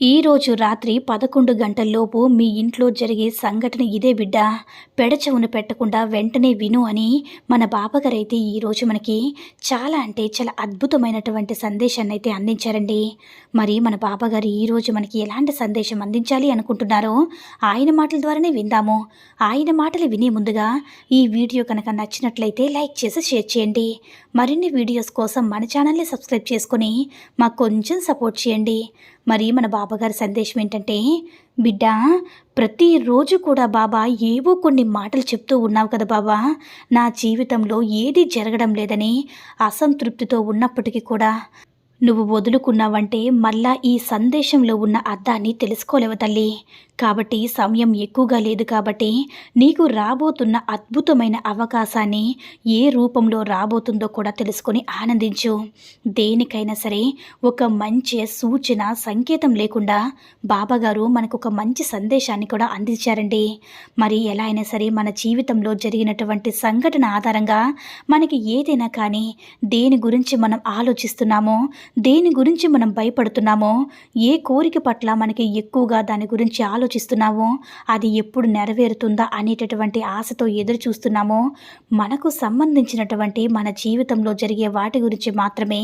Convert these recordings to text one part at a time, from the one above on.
ఈరోజు రాత్రి పదకొండు గంటల్లోపు మీ ఇంట్లో జరిగే సంఘటన ఇదే బిడ్డ. పెడచెవును పెట్టకుండా వెంటనే విను అని మన బాబాగారు ఈరోజు మనకి చాలా అంటే చాలా అద్భుతమైనటువంటి సందేశాన్ని అయితే అందించారండి. మరి మన బాబాగారు ఈరోజు మనకి ఎలాంటి సందేశం అందించాలి అనుకుంటున్నారో ఆయన మాటల ద్వారానే విందాము. ఆయన మాటలు వినే ముందుగా ఈ వీడియో కనుక నచ్చినట్లయితే లైక్ చేసి షేర్ చేయండి. మరిన్ని వీడియోస్ కోసం మన ఛానల్ని సబ్స్క్రైబ్ చేసుకొని మాకు కొంచెం సపోర్ట్ చేయండి. మరి మన బాబాగారి సందేశం ఏంటంటే బిడ్డ ప్రతిరోజు కూడా బాబా ఏవో కొన్ని మాటలు చెప్తూ ఉన్నావు కదా బాబా. నా జీవితంలో ఏది జరగడం లేదని అసంతృప్తితో ఉన్నప్పటికీ కూడా నువ్వు వదులుకున్నావంటే మళ్ళా ఈ సందేశంలో ఉన్న అర్థాన్ని తెలుసుకోలేవు తల్లి. కాబట్టి సమయం ఎక్కువగా లేదు కాబట్టి నీకు రాబోతున్న అద్భుతమైన అవకాశాన్ని ఏ రూపంలో రాబోతుందో కూడా తెలుసుకొని ఆనందించు. దేనికైనా సరే ఒక మంచి సూచన సంకేతం లేకుండా బాబాగారు మనకు ఒక మంచి సందేశాన్ని కూడా అందించారండి. మరి ఎలా అయినా సరే మన జీవితంలో జరిగినటువంటి సంఘటన ఆధారంగా మనకి ఏదైనా కానీ దేని గురించి మనం ఆలోచిస్తున్నామో దేని గురించి మనం భయపడుతున్నామో ఏ కోరిక పట్ల మనకి ఎక్కువగా దాని గురించి ఆలోచిస్తున్నామో అది ఎప్పుడు నెరవేరుతుందా అనేటటువంటి ఆశతో ఎదురు చూస్తున్నామో మనకు సంబంధించినటువంటి మన జీవితంలో జరిగే వాటి గురించి మాత్రమే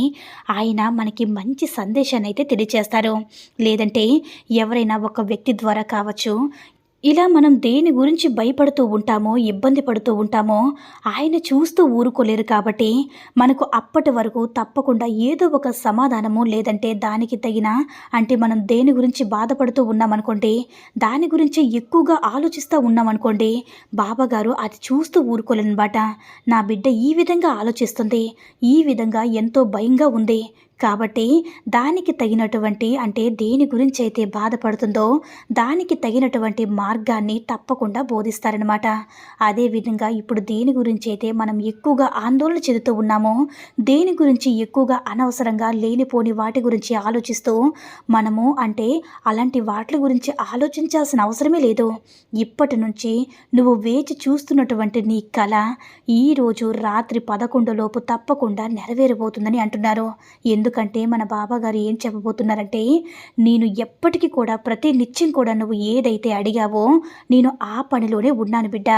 ఆయన మనకి మంచి సందేశాన్ని అయితే తెలియచేస్తారు. లేదంటే ఎవరైనా ఒక వ్యక్తి ద్వారా కావచ్చు ఇలా మనం దేని గురించి భయపడుతూ ఉంటామో ఇబ్బంది పడుతూ ఉంటామో ఆయన చూస్తూ ఊరుకోలేరు కాబట్టి మనకు అప్పటి వరకు తప్పకుండా ఏదో ఒక సమాధానము లేదంటే దానికి తగిన అంటే మనం దేని గురించి బాధపడుతూ ఉన్నామనుకోండి దాని గురించి ఎక్కువగా ఆలోచిస్తూ ఉన్నామనుకోండి బాబాగారు అది చూస్తూ ఊరుకోలేనమాట నా బిడ్డ ఈ విధంగా ఆలోచిస్తుంది ఈ విధంగా ఎంతో భయంగా ఉంది కాబట్టి దానికి తగినటువంటి అంటే దేని గురించి అయితే బాధపడుతుందో దానికి తగినటువంటి మార్గాన్ని తప్పకుండా బోధిస్తారనమాట అదేవిధంగా ఇప్పుడు దేని గురించి అయితే మనం ఎక్కువగా ఆందోళన చెందుతూ ఉన్నామో దేని గురించి ఎక్కువగా అనవసరంగా లేనిపోని వాటి గురించి ఆలోచిస్తూ మనము అంటే అలాంటి వాటి గురించి ఆలోచించాల్సిన అవసరమే లేదు. ఇప్పటి నుంచి నువ్వు వేచి చూస్తున్నటువంటి నీ కళ ఈరోజు రాత్రి పదకొండులోపు తప్పకుండా నెరవేరబోతుందని అంటున్నారు. ఎందుకు ఎందుకంటే మన బాబాగారు ఏం చెప్పబోతున్నారంటే నేను ఎప్పటికీ కూడా ప్రతి నిత్యం కూడా నువ్వు ఏదైతే అడిగావో నేను ఆ పనిలోనే ఉన్నాను బిడ్డ.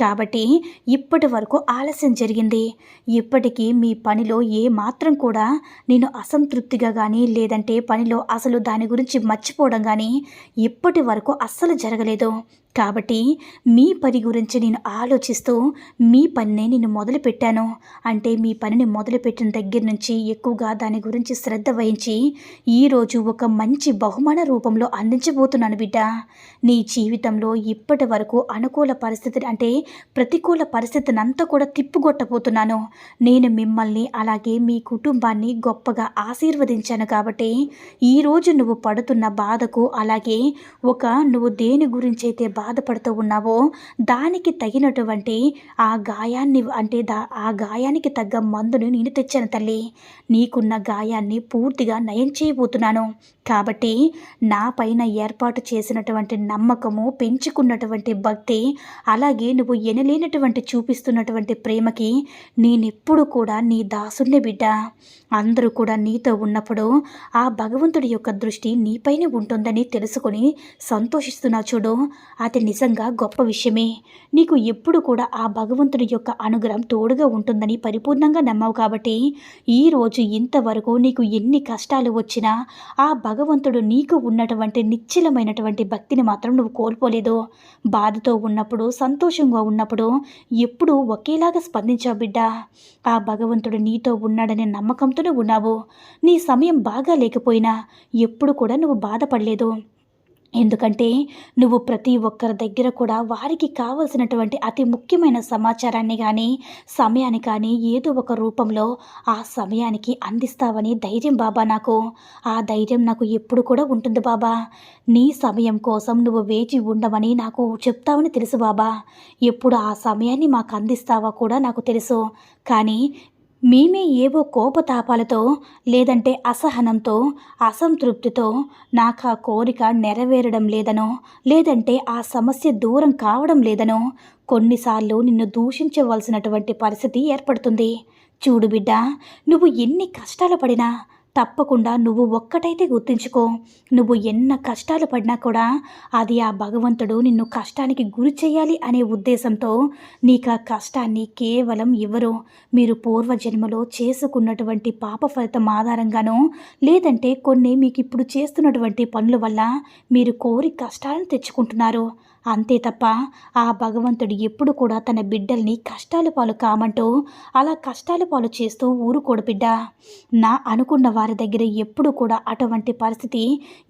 కాబట్టి ఇప్పటి వరకు ఆలస్యం జరిగింది. ఇప్పటికీ మీ పనిలో ఏ మాత్రం కూడా నేను అసంతృప్తిగా కానీ లేదంటే పనిలో అసలు దాని గురించి మర్చిపోవడం కానీ ఇప్పటి వరకు అస్సలు జరగలేదు. కాబట్టి మీ పని గురించి నేను ఆలోచిస్తూ మీ పనిని నేను మొదలుపెట్టాను. అంటే మీ పనిని మొదలుపెట్టిన దగ్గర నుంచి ఎక్కువగా దాని గురించి శ్రద్ధ వహించి ఈరోజు ఒక మంచి బహుమాన రూపంలో అందించబోతున్నాను బిడ్డ. నీ జీవితంలో ఇప్పటి వరకు అనుకూల పరిస్థితి అంటే ప్రతికూల పరిస్థితిని అంతా కూడా తిప్పుగొట్టబోతున్నాను. నేను మిమ్మల్ని అలాగే మీ కుటుంబాన్ని గొప్పగా ఆశీర్వదించాను కాబట్టి ఈరోజు నువ్వు పడుతున్న బాధకు అలాగే ఒక నువ్వు దేని గురించి అయితే బాధపడుతూ ఉన్నావో దానికి తగినటువంటి ఆ గాయాన్ని అంటే దా ఆ గాయానికి తగ్గ మందుని నేను తెచ్చాను తల్లి. నీకున్న గాయాన్ని పూర్తిగా నయం చేయబోతున్నాను. కాబట్టి నా పైన ఏర్పాటు చేసినటువంటి నమ్మకము పెంచుకున్నటువంటి భక్తి అలాగే నువ్వు ఎనలేనటువంటి చూపిస్తున్నటువంటి ప్రేమకి నేనెప్పుడు కూడా నీ దాసుణ్ణి బిడ్డ. అందరూ కూడా నీతో ఉన్నప్పుడు ఆ భగవంతుడి యొక్క దృష్టి నీపైనే ఉంటుందని తెలుసుకొని సంతోషిస్తున్నా చూడు. అది నిజంగా గొప్ప విషయమే. నీకు ఎప్పుడు కూడా ఆ భగవంతుడి యొక్క అనుగ్రహం తోడుగా ఉంటుందని పరిపూర్ణంగా నమ్మావు కాబట్టి ఈరోజు ఇంతవరకు నీకు ఎన్ని కష్టాలు వచ్చినా ఆ భగవంతుడు నీకు ఉన్నటువంటి నిశ్చలమైనటువంటి భక్తిని మాత్రం నువ్వు కోల్పోలేదు. బాధతో ఉన్నప్పుడు సంతోషంగా ఉన్నప్పుడు ఎప్పుడూ ఒకేలాగా స్పందించావు బిడ్డ. ఆ భగవంతుడు నీతో ఉన్నాడనే నమ్మకంతో బాధలో ఉన్నావు? నీ సమయం బాగా లేకపోయినా ఎప్పుడు కూడా నువ్వు బాధపడలేదు. ఎందుకంటే నువ్వు ప్రతి ఒక్కరి దగ్గర కూడా వారికి కావలసినటువంటి అతి ముఖ్యమైన సమాచారాన్ని కానీ సమయాన్ని కానీ ఏదో ఒక రూపంలో ఆ సమయానికి అందిస్తావని ధైర్యం బాబా నాకు. ఆ ధైర్యం నాకు ఎప్పుడు కూడా ఉంటుంది బాబా. నీ సమయం కోసం నువ్వు వేచి ఉండవని నాకు చెప్తావని తెలుసు బాబా. ఎప్పుడు ఆ సమయాన్ని మాకు అందిస్తావా కూడా నాకు తెలుసు. కానీ మేమే ఏవో కోపతాపాలతో లేదంటే అసహనంతో అసంతృప్తితో నాకు ఆ కోరిక నెరవేరడం లేదనో లేదంటే ఆ సమస్య దూరం కావడం లేదనో కొన్నిసార్లు నిన్ను దూషించవలసినటువంటి పరిస్థితి ఏర్పడుతుంది. చూడు బిడ్డ నువ్వు ఎన్ని కష్టాలు పడినా తప్పకుండా నువ్వు ఒక్కటైతే గుర్తుంచుకో. నువ్వు ఎన్న కష్టాలు పడినా కూడా అది ఆ భగవంతుడు నిన్ను కష్టానికి గురి చేయాలి అనే ఉద్దేశంతో నీకు ఆ కష్టాన్ని కేవలం ఇవ్వరు మీరు పూర్వజన్మలో చేసుకున్నటువంటి పాప ఫలితం ఆధారంగానో లేదంటే కొన్ని మీకు ఇప్పుడు చేస్తున్నటువంటి పనుల వల్ల మీరు కోరి కష్టాలను తెచ్చుకుంటున్నారు అంతే తప్ప ఆ భగవంతుడు ఎప్పుడు కూడా తన బిడ్డల్ని కష్టాల పాలు కామంటూ అలా కష్టాల పాలు చేస్తూ ఊరుకోడు బిడ్డ. నా అనుకున్న వారి దగ్గర ఎప్పుడు కూడా అటువంటి పరిస్థితి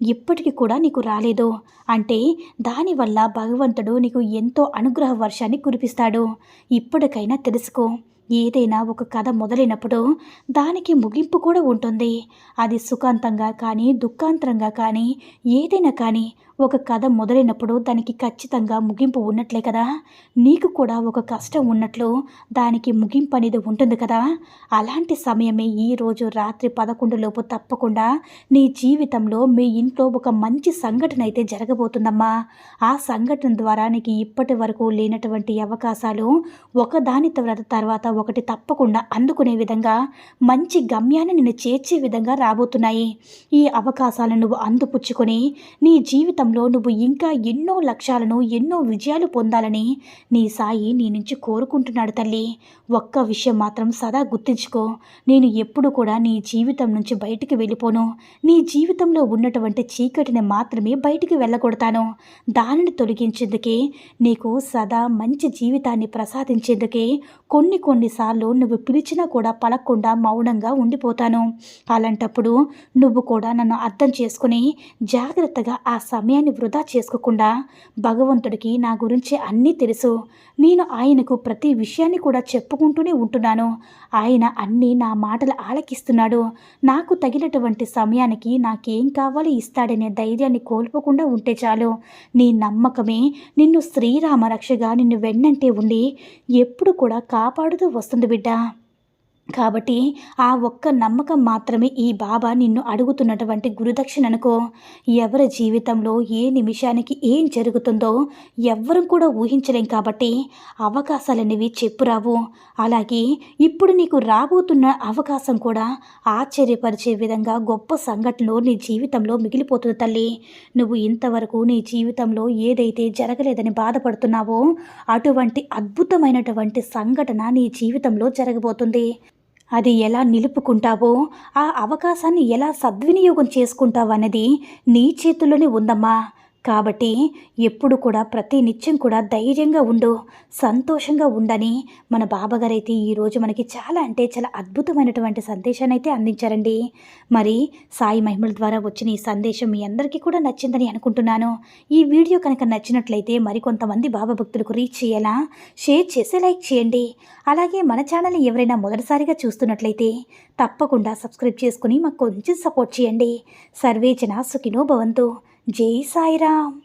ఇప్పటికీ కూడా నీకు రాలేదు. అంటే దానివల్ల భగవంతుడు నీకు ఎంతో అనుగ్రహ వర్షాన్ని కురిపిస్తాడు. ఇప్పటికైనా తెలుసుకో ఏదైనా ఒక కథ మొదలైనప్పుడు దానికి ముగింపు కూడా ఉంటుంది. అది సుఖాంతంగా కానీ దుఃఖాంతరంగా కానీ ఏదైనా కానీ ఒక కథ మొదలైనప్పుడు దానికి ఖచ్చితంగా ముగింపు ఉన్నట్లే కదా? నీకు కూడా ఒక కష్టం ఉన్నట్లు దానికి ముగింపు అనేది ఉంటుంది కదా? అలాంటి సమయమే ఈరోజు రాత్రి పదకొండు లోపు తప్పకుండా నీ జీవితంలో మీ ఇంట్లో ఒక మంచి సంఘటన అయితే జరగబోతుందమ్మా. ఆ సంఘటన ద్వారా నీకు ఇప్పటి వరకు లేనటువంటి అవకాశాలు ఒకదాని తర్వాత తర్వాత ఒకటి తప్పకుండా అందుకునే విధంగా మంచి గమ్యాన్ని నిన్ను చేర్చే విధంగా రాబోతున్నాయి. ఈ అవకాశాలను నువ్వు అందుపుచ్చుకొని నీ జీవితంలో నువ్వు ఇంకా ఎన్నో లక్ష్యాలను ఎన్నో విజయాలు పొందాలని నీ సాయి నీ నుంచి కోరుకుంటున్నాడు తల్లి. ఒక్క విషయం మాత్రం సదా గుర్తుంచుకో. నేను ఎప్పుడు కూడా నీ జీవితం నుంచి బయటికి వెళ్ళిపోను. నీ జీవితంలో ఉన్నటువంటి చీకటిని మాత్రమే బయటికి వెళ్ళగొడతాను. దానిని తొలగించేందుకే నీకు సదా మంచి జీవితాన్ని ప్రసాదించేందుకే కొన్ని కొన్ని కొన్నిసార్లు నువ్వు పిలిచినా కూడా పలక్కుండా మౌనంగా ఉండిపోతాను. అలాంటప్పుడు నువ్వు కూడా నన్ను అర్థం చేసుకుని జాగ్రత్తగా ఆ సమయాన్ని వృధా చేసుకోకుండా భగవంతుడికి నా గురించి అన్నీ తెలుసు. నేను ఆయనకు ప్రతి విషయాన్ని కూడా చెప్పుకుంటూనే ఉంటున్నాను. ఆయన అన్నీ నా మాటలు ఆలకిస్తున్నాడు. నాకు తగినటువంటి సమయానికి నాకేం కావాలో ఇస్తాడనే ధైర్యాన్ని కోల్పోకుండా ఉంటే చాలు. నీ నమ్మకమే నిన్ను శ్రీరామ రక్షగా నిన్ను వెన్నంటే ఉండి ఎప్పుడు కూడా కాపాడుతూ వస్తుంది బిడ్డ. కాబట్టి ఆ ఒక్క నమ్మకం మాత్రమే ఈ బాబా నిన్ను అడుగుతున్నటువంటి గురుదక్షిణనుకో. ఎవరి జీవితంలో ఏ నిమిషానికి ఏం జరుగుతుందో ఎవ్వరం కూడా ఊహించలేం కాబట్టి అవకాశాలనేవి చెప్పురావు. అలాగే ఇప్పుడు నీకు రాబోతున్న అవకాశం కూడా ఆశ్చర్యపరిచే విధంగా గొప్ప సంఘటనలు నీ జీవితంలో మిగిలిపోతుంది తల్లి. నువ్వు ఇంతవరకు నీ జీవితంలో ఏదైతే జరగలేదని బాధపడుతున్నావో అటువంటి అద్భుతమైనటువంటి సంఘటన నీ జీవితంలో జరగబోతుంది. అది ఎలా నిలుపుకుంటావో ఆ అవకాశాన్ని ఎలా సద్వినియోగం చేసుకుంటావన్నది నీ చేతుల్లోనే ఉందమ్మా. కాబట్టి ఎప్పుడు కూడా ప్రతి నిత్యం కూడా ధైర్యంగా ఉండు సంతోషంగా ఉండని మన బాబాగారైతే ఈరోజు మనకి చాలా అంటే చాలా అద్భుతమైనటువంటి సందేశాన్ని అయితే అందించారండి. మరి సాయి మహిమల ద్వారా వచ్చిన ఈ సందేశం మీ అందరికీ కూడా నచ్చిందని అనుకుంటున్నాను. ఈ వీడియో కనుక నచ్చినట్లయితే మరికొంతమంది బాబా భక్తులకు రీచ్ చేయాలా? షేర్ చేసి లైక్ చేయండి. అలాగే మన ఛానల్ని ఎవరైనా మొదటిసారిగా చూస్తున్నట్లయితే తప్పకుండా సబ్స్క్రైబ్ చేసుకుని మాకు కొంచెం సపోర్ట్ చేయండి. సర్వేచన సుఖినో భవంతు. జై సాయిరామ్